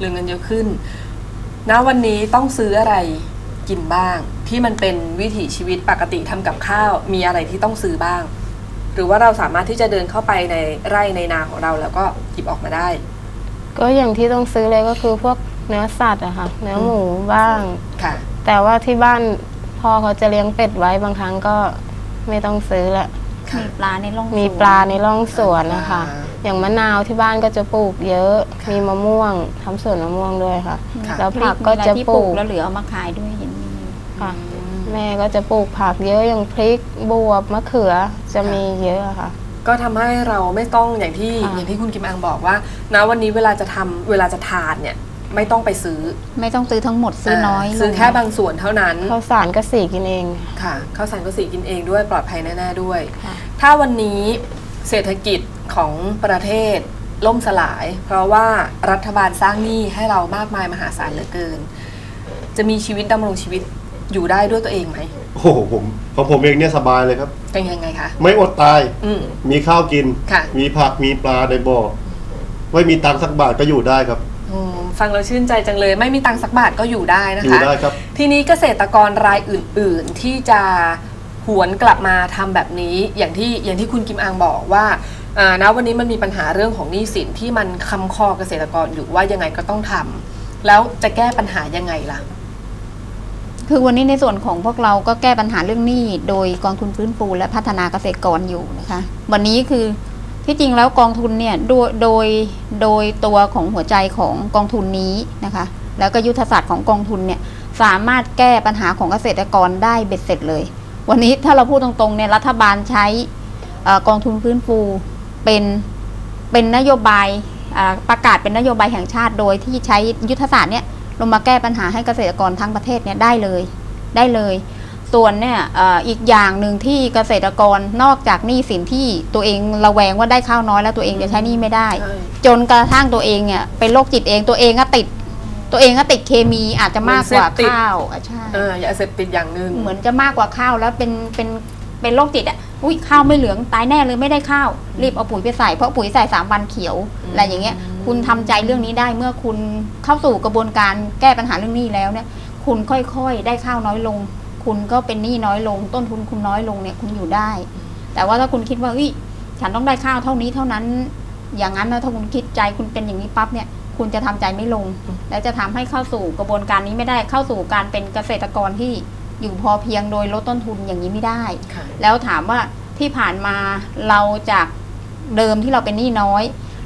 เหลือเงินเยอะขึ้นณวันนี้ต้องซื้ออะไรกินบ้าง ที่มันเป็นวิถีชีวิตปกติทำกับข้าวมีอะไรที่ต้องซื้อบ้าง หรือว่าเราสามารถที่จะเดินเข้าไปในไร่ในนาของเราแล้วก็หยิบออกมาได้ ก็อย่างที่ต้องซื้อเลยก็คือพวกเนื้อสัตว์อะค่ะเนื้อหมูบ้างค่ะ แต่ว่าที่บ้านพ่อเขาจะเลี้ยงเป็ดไว้บางครั้งก็ไม่ต้องซื้อละค่ะมีปลาในร่องมีสวนปลาในร่องสวนนะคะ อ่าอย่างมะนาวที่บ้านก็จะปลูกเยอะค่ะมีมะม่วงทำสวนมะม่วงด้วยค่ะ ค่ะ แล้วพริผักกก็ก็จะจะที่ปปลูลูกกแล้วเหลือเอามาขายด้วยเห็นมีค่ะอืมแม่ก็จะปลูกผักเยอะอย่างพริกบวบมะเขือจะมีเยอะค่ะ ก็ทำให้เราไม่ต้องอย่างที่ค่ะ อย่างที่คุณกิมอังบอกว่าณวันนี้เวลาจะทำเวลาจะทานเนี่ยไม่ต้องไปซื้อไม่ต้องซื้อทั้งหมดซื้อน้อยซื้อลงแค่บางส่วนเท่านั้น ข้าวสารก็สีกินเอง ค่ะข้าวสารก็สีกินเองด้วยปลอดภัยแน่ๆด้วย ค่ะ ถ้าวันนี้เศรษฐกิจ ของประเทศล่มสลาย เพราะว่ารัฐบาลสร้างหนี้ให้เรามากมายมหาศาลเหลือเกิน จะมีชีวิตดำรงชีวิตอยู่ได้ด้วยตัวเองไหมโอ้โหผมของผมเองเนี่ยสบายเลยครับ เป็นยังไงคะ ไม่อดตาย อืม มีข้าวกิน ค่ะ มีผักมีปลาในบ่อไม่มีตังค์สักบาทก็อยู่ได้ครับ อืมฟังเราชื่นใจจังเลย ไม่มีตังค์สักบาทก็อยู่ได้นะอยู่คะ ได้ครับ ทีนี้เกษตรกรรายอื่น ๆ ที่จะหวนกลับมาทำแบบนี้อย่างที่อย่างที่คุณกิมอังบอกว่า อ่าณวันนี้มันมีปัญหาเรื่องของหนี้สินที่มันคำคอเกษตรกรอยู่ว่ายังไงก็ต้องทำแล้วจะแก้ปัญหายังไงล่ะ คือวันนี้ในส่วนของพวกเราก็แก้ปัญหาเรื่องหนี้โดยกองทุนฟื้นฟูและพัฒนาเกษตรกรอยู่นะคะ วันนี้คือที่จริงแล้วกองทุนเนี่ยโดยโดยโดยตัวของหัวใจของกองทุนนี้นะคะ แล้วก็ยุทธศาสตร์ของกองทุนเนี่ยสามารถแก้ปัญหาของเกษตรกรได้เบ็ดเสร็จเลย วันนี้ถ้าเราพูดตรงๆเนี่ยรัฐบาลใช้อกองทุนฟื้นฟู เป็นเป็นนโยบายอ่าประกาศเป็นนโยบายแห่งชาติโดยที่ใช้ยุทธศาสตร์เนี่ยลงมาแก้ปัญหาให้เกษตรกรทั้งประเทศเนี่ยได้เลยได้เลย ส่วนเนี่ยเอ่ออีกอย่างหนึ่งที่เกษตรกรนอกจากหนี้สินที่ตัวเองระแวงว่าได้ข้าวน้อยแล้วตัวเองจะใช้หนี้ไม่ได้ใช่จนกระทั่งตัวเองเนี่ยเป็นโรคจิตเองตัวเองก็ติดตัวเองก็ติดเคมีอาจจะมากกว่าข้าวอะใช่เออยาเสพติดอย่างหนึ่งเหมือนจะมากกว่าข้าวแล้วเป็นเป็น เป็นโรคจิตอะอุ้ยข้าวไม่เหลืองตายแน่เลยไม่ได้ข้าว รีบเอาปุ๋ยไปใส่เพราะปุ๋ยใส่สามวันเขียวอะไรอย่างเงี้ย คุณทำใจเรื่องนี้ได้เมื่อคุณเข้าสู่กระบวนการแก้ปัญหาเรื่องนี้แล้วเนี่ย คุณค่อยๆได้ข้าวน้อยลง คุณก็เป็นหนี้น้อยลง ต้นทุนคุณน้อยลงเนี่ยคุณอยู่ได้ แต่ว่าถ้าคุณคิดว่าเฮ้ยฉันต้องได้ข้าวเท่านี้เท่านั้น อย่างนั้นนะถ้าคุณคิดใจคุณเป็นอย่างนี้ปั๊บเนี่ยคุณจะทำใจไม่ลง แล้วจะทำให้เข้าสู่กระบวนการนี้ไม่ได้เข้าสู่การเป็นเกษตรกรที่ อยู่พอเพียงโดยลดต้นทุนอย่างนี้ไม่ได้ ค่ะ แล้วถามว่าที่ผ่านมาเราจากเดิมที่เราเป็นหนี้น้อย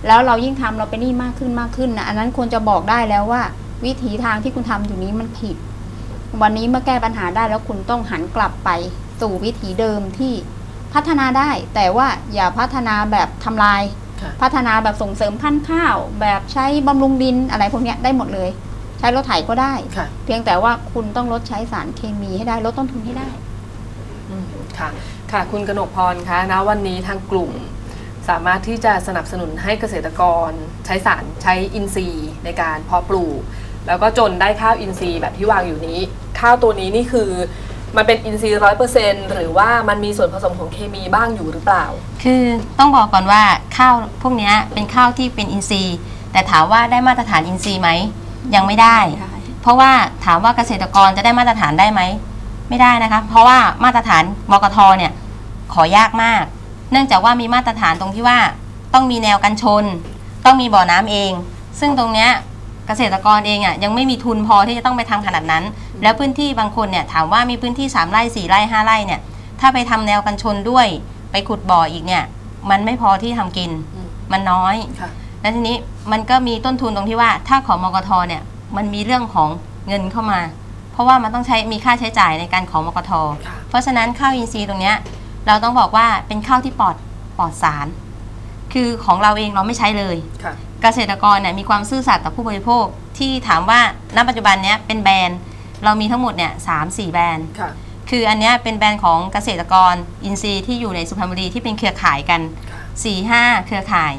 แล้วเรายิ่งทำเราเป็นหนี้มากขึ้นมากขึ้นนะอันนั้นควรจะบอกได้แล้วว่า วิถีทางที่คุณทำอยู่นี้มันผิด วันนี้เมื่อแก้ปัญหาได้แล้วคุณต้องหันกลับไปสู่วิถีเดิมที่พัฒนาได้ แต่ว่าอย่าพัฒนาแบบทำลาย ค่ะ พัฒนาแบบส่งเสริมพันธุ์ข้าว แบบใช้บำรุงดินอะไรพวกเนี้ยได้หมดเลยใช้รถไถก็ได้ ค่ะ เพียงแต่ว่าคุณต้องลดใช้สารเคมีให้ได้ลดต้นทุนให้ได้ อืมค่ะ ค่ะ คุณกนกพรคะณวันนี้ทางกลุ่ม สามารถที่จะสนับสนุนให้เกษตรกร ใช้สารใช้อินทรีย์ในการเพาะปลูก แล้วก็จนได้ข้าวอินทรีย์แบบที่วางอยู่นี้ ข้าวตัวนี้นี่คือ มันเป็นอินทรีย์ร้อยเปอร์เซ็นหรือว่ามันมีส่วนผสมของเคมีบ้างอยู่หรือเปล่า คือต้องบอกก่อนว่าข้าวพวกเนี้ยเป็นข้าวที่เป็นอินทรีย์ แต่ถามว่าได้มาตรฐานอินทรีย์ไหม ยังไม่ได้ เพราะว่าถามว่าเกษตรกรจะได้มาตรฐานได้ไหม ไม่ได้นะคะ เพราะว่ามาตรฐานบกทเนี่ยขอยากมาก เนื่องจากว่ามีมาตรฐานตรงที่ว่าต้องมีแนวกันชน ต้องมีบ่อน้ำเอง ซึ่งตรงเนี้ยเกษตรกรเองอะยังไม่มีทุนพอที่จะต้องไปทำขนาดนั้น แล้วพื้นที่บางคนเนี่ยถามว่ามีพื้นที่ 3ไร่4ไร่5ไร่เนี่ยถ้าไปทำแนวกันชนด้วย ไปขุดบ่ออีกเนี่ย มันไม่พอที่ทำกินอืมมันน้อยค่ะ แล้วทีนี้มันก็มีต้นทุนตรงที่ว่า ถ้าของมกทเนี่ยมันมีเรื่องของเงินเข้ามา เพราะว่ามันต้องใช้มีค่าใช้จ่ายในการของมกทค่ะเพราะฉะนั้นข้าวอินทรีย์ตรงเนี้ยเราต้องบอกว่าเป็นข้าวที่ปลอดปลอดสาร คือของเราเองเราไม่ใช้เลยค่ะเกษตรกรเนี่ยมีความซื่อสัตย์ต่อผู้บริโภคที่ถามว่าณปัจจุบันเนี้ยเป็นแบรนด์เรามีทั้งหมดเนี่ยสามสี่แบรนด์ค่ะคืออันเนี้ยเป็นแบรนด์ของเกษตรกรอินทรีย์ที่อยู่ในสุพรรณบุรีที่เป็นเครือข่ายกันค่ะ4ี่ห้าเครือข่าย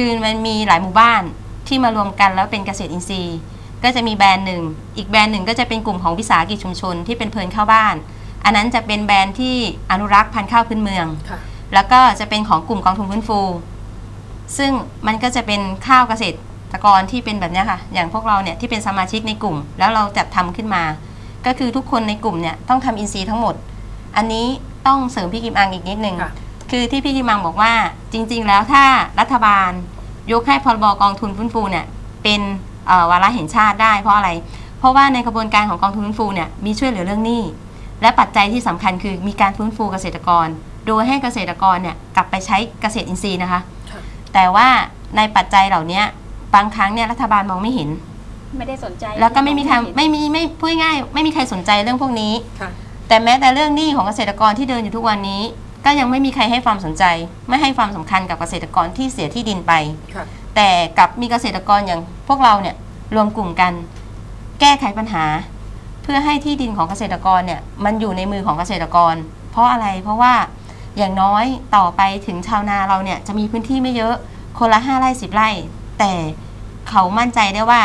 คือมันมีหลายหมู่บ้านที่มารวมกันแล้วเป็นเกษตรอินทรีย์ ก็จะมีแบรนด์หนึ่ง อีกแบรนด์หนึ่งก็จะเป็นกลุ่มของวิสาหกิจชุมชนที่เป็นเพลินข้าวบ้าน อันนั้นจะเป็นแบรนด์ที่อนุรักษ์พันธุ์ข้าวพื้นเมือง แล้วก็จะเป็นของกลุ่มกองทุนฟื้นฟู ซึ่งมันก็จะเป็นข้าวเกษตรตกรที่เป็นแบบเนี้ยค่ะ อย่างพวกเราเนี่ยที่เป็นสมาชิกในกลุ่ม แล้วเราจัดทำขึ้นมา ก็คือทุกคนในกลุ่มเนี่ยต้องทำอินซีย์ทั้งหมด อันนี้ต้องเสริมพี่กิมอังอีกนิดนึง ค่ะคือที่พี่กิมอังบอกว่าจริง ๆ แล้วถ้ารัฐบาลยกให้พรบกองทุนฟื้นฟูเนี่ยเป็นเอ่อวาระแห่งชาติได้เพราะอะไร เพราะว่าในกระบวนการของกองทุนฟื้นฟูเนี่ยมีช่วยเหลือเรื่องหนี้ และปัจจัยที่สำคัญคือมีการฟื้นฟูเกษตรกร โดยให้เกษตรกรเนี่ยกลับไปใช้เกษตรอินทรีย์นะคะค่ะแต่ว่าในปัจจัยเหล่านี้บางครั้งเนี่ยรัฐบาลมองไม่เห็น ไม่ได้สนใจ แล้วก็ไม่มีใครไม่มีไม่พูดง่ายๆไม่มีใครสนใจเรื่องพวกนี้ค่ะแต่แม้แต่เรื่องหนี้ของเกษตรกรที่เดินอยู่ทุกวันนี้ ก็ยังไม่มีใครให้ความสนใจ ไม่ให้ความสำคัญกับเกษตรกรที่เสียที่ดินไปค่ะแต่กลับมีเกษตรกรอย่างพวกเราเนี่ยรวมกลุ่มกัน แก้ไขปัญหา เพื่อให้ที่ดินของเกษตรกรเนี่ยมันอยู่ในมือของเกษตรกร เพราะอะไรเพราะว่าอย่างน้อยต่อไปถึงชาวนาเราเนี่ยจะมีพื้นที่ไม่เยอะคนละห้าไร่สิบไร่ แต่เขามั่นใจได้ว่า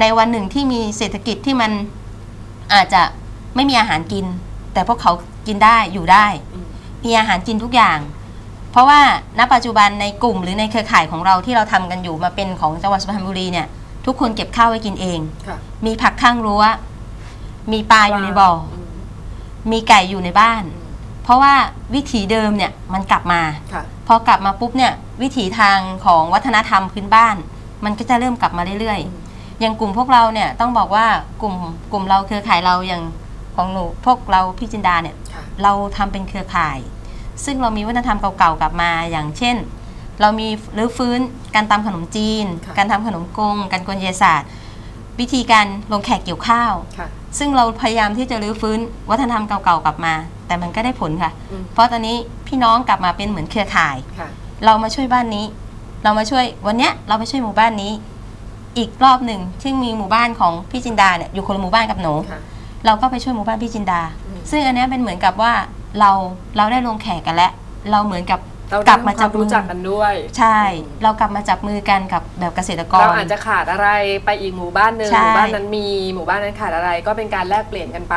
ในวันหนึ่งที่มีเศรษฐกิจที่มันอาจจะไม่มีอาหารกิน แต่พวกเขากินได้อยู่ได้อื มมีอาหารกินทุกอย่าง เพราะว่าณปัจจุบันในกลุ่มหรือในเครือข่ายของเราที่เราทำกันอยู่มาเป็นของจังหวัดสุพรรณบุรีเนี่ยทุกคนเก็บข้าวไว้กินเองค่ะมีผักข้างรั้ว มีปลาอยู่ในบ่ออืมมีไก่อยู่ในบ้าน เพราะว่าวิถีเดิมเนี่ยมันกลับมาค่ะพอกลับมาปุ๊บเนี่ยวิถีทางของวัฒนธรรมพื้นบ้าน มันก็จะเริ่มกลับมาเรื่อยๆ อย่างกลุ่มพวกเราเนี่ยต้องบอกว่ากลุ่มกลุ่มเราเครือข่ายเราอย่างของหนูพวกเราพี่จินดาเนี่ยค่ะเราทำเป็นเครือข่าย ซึ่งเรามีวัฒนธรรมเก่าๆกลับมาอย่างเช่น เรามีรื้อฟื้นการตำขนมจีนค่ะการทำขนมกง การกวนเยศาสตร์ วิธีการลงแขกเกี่ยวข้าวค่ะซึ่งเราพยายามที่จะรื้อฟื้นวัฒนธรรมเก่าๆกลับมา แต่มันก็ได้ผลค่ะอืมเพราะตอนนี้พี่น้องกลับมาเป็นเหมือนเครือข่ายค่ะเรามาช่วยบ้านนี้ เรามาช่วยวันเนี้ยเราไปช่วยหมู่บ้านนี้ อีกรอบหนึ่งซึ่งมีหมู่บ้านของพี่จินดาเนี่ยอยู่คนละหมู่บ้านกับหนูค่ะเราก็ไปช่วยหมู่บ้านพี่จินดาอืมซึ่งอันเนี้ยเป็นเหมือนกับว่า เราเราได้ลงแขกกันแล้ว เราเหมือนกับเรากลับมาทำคจัวาบมรู้จักกันด้วย ใช่ เรากลับมาจับมือกันกับแบบเกษตรกร เราอาจจะขาดอะไรไปอีกหมู่บ้านหนึ่งใช่หมู่บ้านนั้นมีหมู่บ้านนั้นขาดอะไรก็เป็นการแลกเปลี่ยนกันไป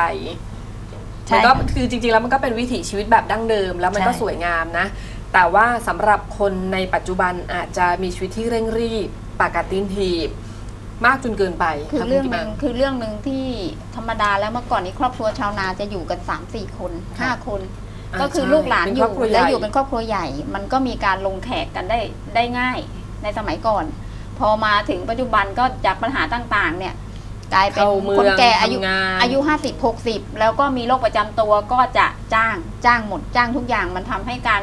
ใช่มันก็คือจริงๆแล้วมันก็เป็นวิถีชีวิตแบบดั้งเดิม แล้วมันก็ใช่ สวยงามนะ แต่ว่าสำหรับคนในปัจจุบันอาจจะมีชีวิตที่เร่งรีบปากกัดตีนถีบ มากจนเกินไปคือค่ะเรื่องณหกินึ่มงงคือเรื่องหนึ่งที่ธรรมดาแล้วเมื่อก่อนนี้ครอบครัวชาวนาจะอยู่กัน3ามสี่คนค่ะห้าคนอ่าก็คือใช่ลูกหลานเป็นอครอยู่บครัวใหญ่แล้วอยู่เป็นครอบครัวใหญ่ มันก็มีการลงแขกกันได้ได้ง่ายในสมัยก่อน พอมาถึงปัจจุบันก็จากปัญหาต่างๆ เนี่ยกลายเป็นเข้าเมืองคนแก่อายุทำงานอายุห้าสิบหกสิบแล้วก็มีโรคประจำตัวก็จะจ้างจ้างหมดจ้างทุกอย่างมันทำให้การ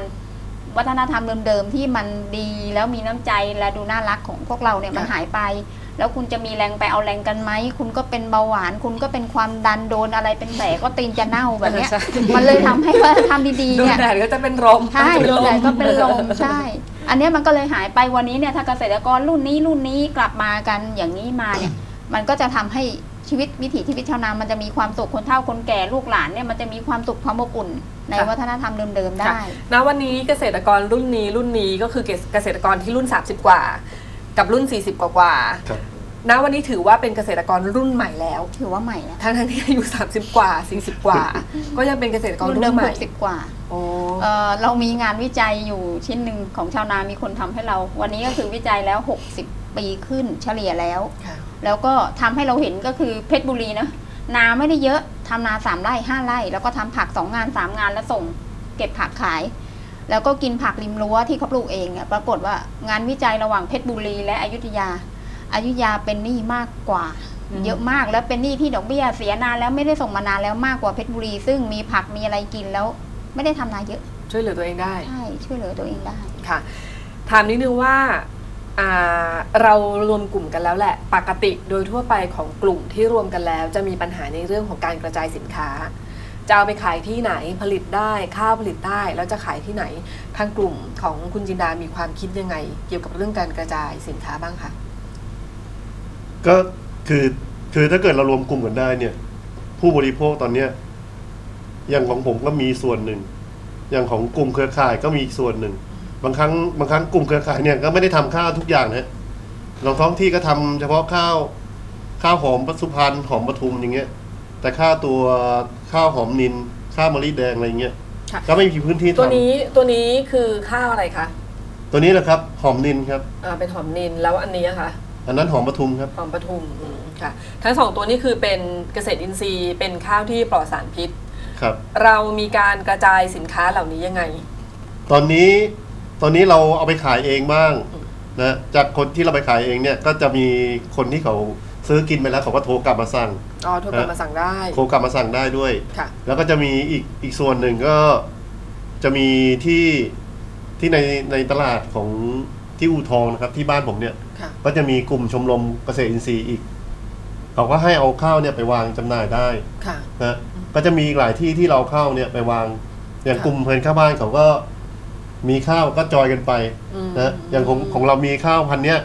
วัฒนธรรมเดิมๆที่มันดีแล้วมีน้ำใจและดูน่ารักของพวกเราเนี่ยมันค่ะหายไป แล้วคุณจะมีแรงไปเอาแรงกันไหม คุณก็เป็นเบาหวาน คุณก็เป็นความดันโดนอะไรเป็นแผลก็ตีนจะเน่าแบบเนี้ยใช่มันเลยทำให้วัฒนธรรมดีๆโดนเนี่ยแดดก็จะเป็นลมใช่โดนแดดก็เป็นลมใช่ อันเนี้ยมันก็เลยหายไปวันนี้เนี่ยถ้าเกษตรกรรุ่นนี้รุ่นนี้กลับมากันอย่างนี้มาเนี่ย มันก็จะทำให้ชีวิตวิถีชีวิตชาวนา มันจะมีความสุขคนเฒ่าคนแก่ลูกหลานเนี่ยมันจะมีความสุขความอบอุ่นในค่ะวัฒนธรรมเดิมๆค่ะได้ณวันนี้เกษตรกรรุ่นนี้รุ่นนี้ก็คือเกษตรกรที่รุ่น 30 กว่า กับรุ่น 40 กว่ากว่าครับ ณวันนี้ถือว่าเป็นเกษตรกรรุ่นใหม่แล้ว ถือว่าใหม่นะทั้งทั้งๆที่อายุ 30 กว่า 40 กว่า ก็ยังเป็นเกษตรกรรุ่นรุ่เดินมใหหม่กสิบกว่าโอ้เอ่อเรามีงานวิจัยอยู่ชิ้นหนึ่งของชาวนามีคนทำให้เรา วันนี้ก็คือวิจัยแล้ว 60 ปีขึ้นเฉลี่ยแล้ว ค่ะแล้วก็ทำให้เราเห็นก็คือเพชรบุรีนะนาไม่ได้เยอะทำนาสามไร่ห้าไร่ แล้วก็ทำผักสองงานสามงานแล้วส่ง เก็บผักขาย แล้วก็กินผักริมรั้วที่เขาปลูกเองเนี่ยปรากฏว่างานวิจัยระหว่างเพชรบุรีและอยุธยาอายุธยาเป็นหนี้มากกว่าอืมเยอะมากแล้วเป็นหนี้ที่ดอกเบี้ยเสียนานแล้วไม่ได้ส่งมานานแล้วมากกว่าเพชรบุรี ซึ่งมีผักมีอะไรกินแล้ว ไม่ได้ทำนาเยอะ ช่วยเหลือตัวเองได้ใช่ช่วยเหลือตัวเองได้ค่ะ ถามนิดนึงว่าอ่าเรารวมกลุ่มกันแล้วแหละ ปกติโดยทั่วไปของกลุ่มที่รวมกันแล้ว จะมีปัญหาในเรื่องของการกระจายสินค้า จะเอาไปขายที่ไหนผลิตได้ข้าวผลิตได้ แล้วจะขายที่ไหนทางกลุ่มของคุณจินดามีความคิดยังไง เกี่ยวกับเรื่องการกระจายสินค้าบ้างคะก็คือคือถ้าเกิดเรารวมกลุ่มกันได้เนี่ย ผู้บริโภคตอนเนี้ยอย่างของผมก็มีส่วนหนึ่ง อย่างของกลุ่มเครือข่ายก็มีอีกส่วนหนึ่ง บางครั้งบางครั้งกลุ่มเครือข่ายเนี่ยก็ไม่ได้ทำข้าวทุกอย่างนะบางท้องที่ก็ทำเฉพาะข้าวข้าวหอมสุพรรณหอมปทุมอย่างเงี้ย แต่ข้าวตัว ข้าวหอมนินข้าวมะลิแดงอะไรเงี้ยค่ะ ก็ไม่มีพื้นที่ตัวทำนี้ตัวนี้คือข้าวอะไรคะตัวนี้แหละครับหอมนินครับ อ่าเป็นหอมนินแล้วอันนี้อะคะอันนั้นหอมปทุมครับ หอมปทุมอืมค่ะ ทั้งสองตัวนี้คือเป็นเกษตรอินทรีย์เป็นข้าวที่ปลอดสารพิษ ครับ เรามีการกระจายสินค้าเหล่านี้ยังไง ตอนนี้ตอนนี้เราเอาไปขายเองบ้างนะจากคนที่เราไปขายเองเนี่ยก็จะมีคนที่เขา ซื้อกินไปแล้วเขาก็โทรกลับมาสั่ง อ๋อโทรกลับมาสั่งได้โทรกลับมาสั่งได้ด้วย ค่ะ แล้วก็จะมีอีกอีกส่วนหนึ่งก็จะมีที่ที่ในในตลาดของที่อู่ทองนะครับ ที่บ้านผมเนี่ย ค่ะ ก็จะมีกลุ่มชมรมเกษตรอินทรีย์อีก เขาก็ให้เอาข้าวเนี่ยไปวางจำหน่ายได้ค่ะ นะก็จะมีอีกหลายที่ที่เราเข้าเนี่ยไปวาง อย่างค่ะ กลุ่มเพลินข้าวบ้านเขาก็มีข้าวก็จอยกันไป อืมนะอย่างของของเรามีข้าวพันเนี้ย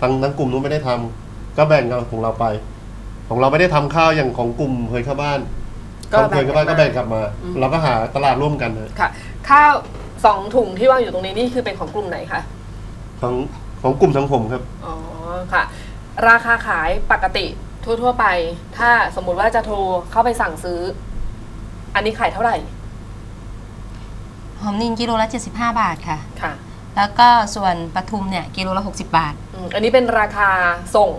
ทางทั้งกลุ่มนู้นไม่ได้ทำ ก็แบ่งกันของเราไป ของเราไม่ได้ทำข้าวอย่างของกลุ่มเพลินข้าวบ้านก็ของเพลินข้าวบ้านก็แบ่งกลับมา อืม เราก็หาตลาดร่วมกันนะค่ะ ข้าวสองถุงที่วางอยู่ตรงนี้นี่คือเป็นของกลุ่มไหนคะ ของของกลุ่มสังคมครับ อ๋อค่ะ ราคาขายปกติทั่ว ๆ ไป ถ้าสมมุติว่าจะโทรเข้าไปสั่งซื้อ อันนี้ขายเท่าไหร่หอมนินกิโลละ 75 บาทค่ะ ค่ะแล้วก็ส่วนปทุมเนี่ยกิโลละ 60 บาท อืมอันนี้เป็นราคาส่ง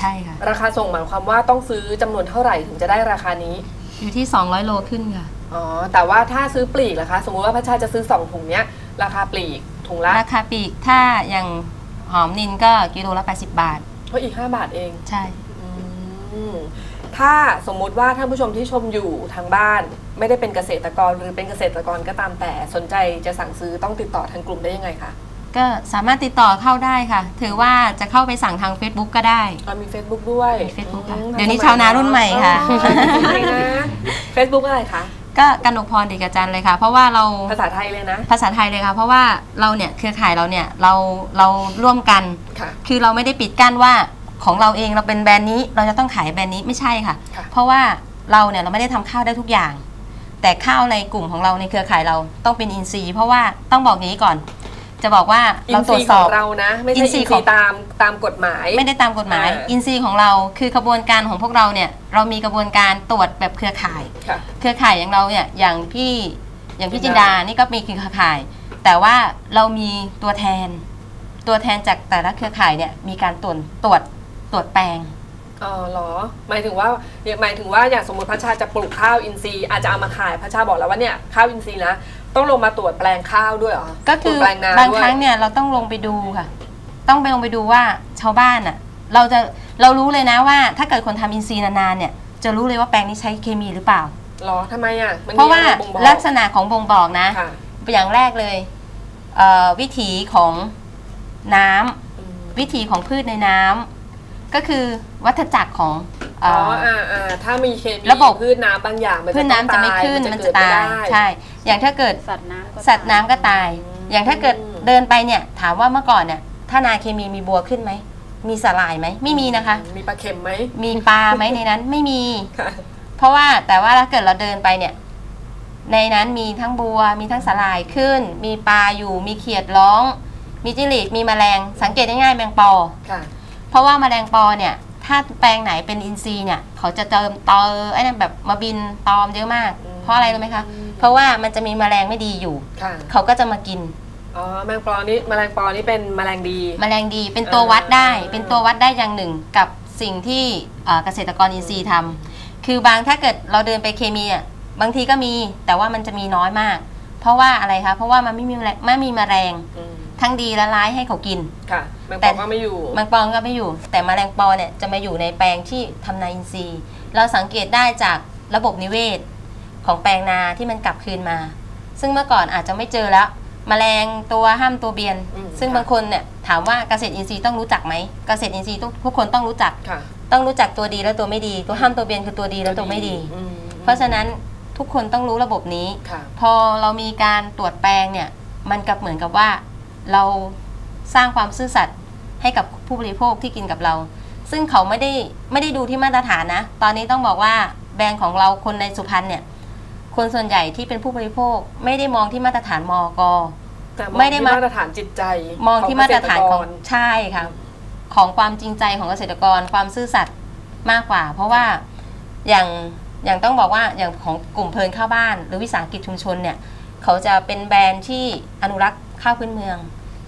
ใช่ค่ะ ราคาส่งหมายความว่าต้องซื้อจำนวนเท่าไหร่ถึงจะได้ราคานี้ อยู่ที่ 200 โลขึ้นค่ะ อ๋อ แต่ว่าถ้าซื้อปลีกล่ะคะ สมมุติว่าพระชาจะซื้อสองถุงเนี้ย ราคาปลีกถุงละราคาปลีกถ้าอย่างหอมนินก็กิโลละ 80 บาทก็อีก 5 บาทเอง ใช่ อืมถ้าสมมุติว่าท่านผู้ชมที่ชมอยู่ทางบ้าน ไม่ได้เป็นเกษตรกรหรือเป็นเกษตรกรก็ตามแต่สนใจจะสั่งซื้อต้องติดต่อทางกลุ่มได้ยังไงคะ ก็สามารถติดต่อเข้าได้ค่ะ ถือว่าจะเข้าไปสั่งทาง Facebook ก็ได้ อ่ามี Facebook ด้วยมี Facebook ค่ะอืมเดี๋ยวนี้ชาวนารุ่นใหม่ค่ะ อ๋อใช่นะ Facebook อะไรคะ ก็กนกพรเด็กจันทร์เลยค่ะ เพราะว่าเราภาษาไทยเลยนะ ภาษาไทยเลยค่ะ เพราะว่าเราเนี่ยเครือข่ายเราเนี่ยเราเราร่วมกัน ค่ะ คือเราไม่ได้ปิดกั้นว่าของเราเองเราเป็นแบรนด์นี้เราจะต้องขายแบรนด์นี้ไม่ใช่ค่ะ ค่ะ เพราะว่าเราเนี่ยเราไม่ได้ทำข้าวได้ทุกอย่าง แต่ข้าวในกลุ่มของเราในเครือข่ายเราต้องเป็นอินทรีย์เพราะว่าต้องบอกอย่างนี้ก่อน จะบอกว่าอิเรานตรซีวจย์สขออบงเรานะไม่ใช่อิอินนซีซีย์ย์ของตามตามกฎหมาย ไม่ได้ตามกฎหมายอ่าอินทรีย์ของเราคือกระบวนการของพวกเราเนี่ยเรามีกระบวนการตรวจแบบเครือข่ายค่ะเครือข่ายอย่างเราเนี่ยอย่างพี่อย่างพี่จิจินนดาดานี่ก็มีเครือข่าย แต่ว่าเรามีตัวแทน ตัวแทนจากแต่ละเครือข่ายเนี่ยมีการตรวจตรวจตรวจแปลงอ๋อเหรอ หมายถึงว่าหมายถึงว่าอย่างสมมติพระชาจะปลูกข้าวอินทรีย์อาจจะเอามาขายพระชาบอกแล้วว่าเนี่ยข้าวอินทรีย์นะ ต้องลงมาตรวจแปลงข้าวด้วยเหรอก็คือตรวจแปลงนาบางด้วยครั้งเนี่ยเราต้องลงไปดูค่ะ ต้องไปลงไปดูว่าชาวบ้านอะ เราจะเรารู้เลยนะว่า ถ้าเกิดคนทำอินทรีย์นานๆเนี่ย จะรู้เลยว่าแปลงนี้ใช้เคมีหรือเปล่า เหรอทำไมอะมันเพราะว่ามีอไบ่งบอกลักษณะของบ่งบอกนะ ค่ะอย่างแรกเลยเอ่อวิถีของน้ำ อืมวิถีของพืชในน้ำก็คือวัฏจักรของเอ๋ออ่าอ่าถ้ามีเคมีระบบ พืชน้ำบางอย่างมันพืชน้ำจะไม่ขึ้นต้มันองจะเกิดตายไม่ได้ใช่ อย่างถ้าเกิดสัตว์น้ำก็สัตว์น้ำก็ตายอืมอย่างถ้าเกิดเดินไปเนี่ยถามว่าเมื่อก่อนเนี่ยถ้านาเคมีมีบัวขึ้นไหมมีสาหร่ายไหมไม่มีนะคะ มีปลาเค็มไหมมีปลาไหมในนั้นไม่มี ค่ะเพราะว่าแต่ว่าถ้าเกิดเราเดินไปเนี่ย ในนั้นมีทั้งบัว มีทั้งสาหร่ายขึ้น มีปลาอยู่ มีเขียดร้อง มีจิ้งหรีดมีแมลง สังเกตได้ง่ายแมงปอ ค่ะ เพราะว่าแมลงปอเนี่ย ถ้าแปลงไหนเป็นอินทรีย์เนี่ย เขาจะเติมตอไอ้นั่นแบบมาบินตอมเยอะมากอืมเพราะอะไรรู้ไหมคะ เพราะว่ามันจะมีแมลงไม่ดีอยู่ค่ะเขาก็จะมากินอ๋อแมงปอนี่แมลงปอนี่เป็นแมลงดี แมลงดีเป็นตัววัดได้อ่าเป็นตัววัดได้อย่างหนึ่งกับสิ่งที่เอ่อเกษตรกรอินทรีย์ทำคือบางถ้าเกิดเราเดินไปเคมีอะบางทีก็มีแต่ว่ามันจะมีน้อยมาก เพราะว่าอะไรคะเพราะว่ามันไม่มีแมลงไม่มีแมลงอืม ทั้งดีและร้ายให้เขากิน ค่ะแมงแต่ปอก็ไม่อยู่ แมงปองก็ไม่อยู่ แต่แมลงปอเนี่ยจะมาอยู่ในแปลงที่ทำนาอินทรีย์ เราสังเกตได้จากระบบนิเวศ ของแปลงนาที่มันกลับคืนมา ซึ่งเมื่อก่อนอาจจะไม่เจอแล้วแมลงตัวห้ามตัวเบียน อืมซึ่งค่ะ บางคนเนี่ยถามว่าเกษตรอินทรีย์ต้องรู้จักไหมเกษตรอินทรีย์ทุกทุกคนต้องรู้จัก ค่ะต้องรู้จักตัวดีและตัวไม่ดี ตัวห้ามตัวเบียนคือตัวดีและตัวไม่ดี อืมเพราะฉะนั้นทุกคนต้องรู้ระบบนี้ ค่ะ พอเรามีการตรวจแปลงเนี่ย มันกับเหมือนกับว่า เราสร้างความซื่อสัตย์ให้กับผู้บริโภคที่กินกับเรา ซึ่งเขาไม่ได้ไม่ได้ดูที่มาตรฐานนะ ตอนนี้ต้องบอกว่าแบรนด์ของเราคนในสุพรรณเนี่ย คนส่วนใหญ่ที่เป็นผู้บริโภคไม่ได้มองที่มาตรฐานมอกแต่มองไม่ได้ที่มามาตรฐานจิตใจ มองที่มาตรฐานของเกษตรกรใช่ค่ะ ของความจริงใจของเกษตรกรความซื่อสัตย์มากกว่า เพราะว่าอย่างอย่างต้องบอกว่าอย่างของกลุ่มเพลินข้าวบ้าน หรือวิสาหกิจชุมชนเนี่ย เขาจะเป็นแบรนด์ที่อนุรักษ์ ข้าวพื้นเมือง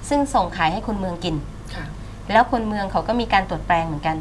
ซึ่งส่งขายให้คนเมืองกิน ค่ะ แล้วคนเมืองเขาก็มีการตรวจแปลงเหมือนกัน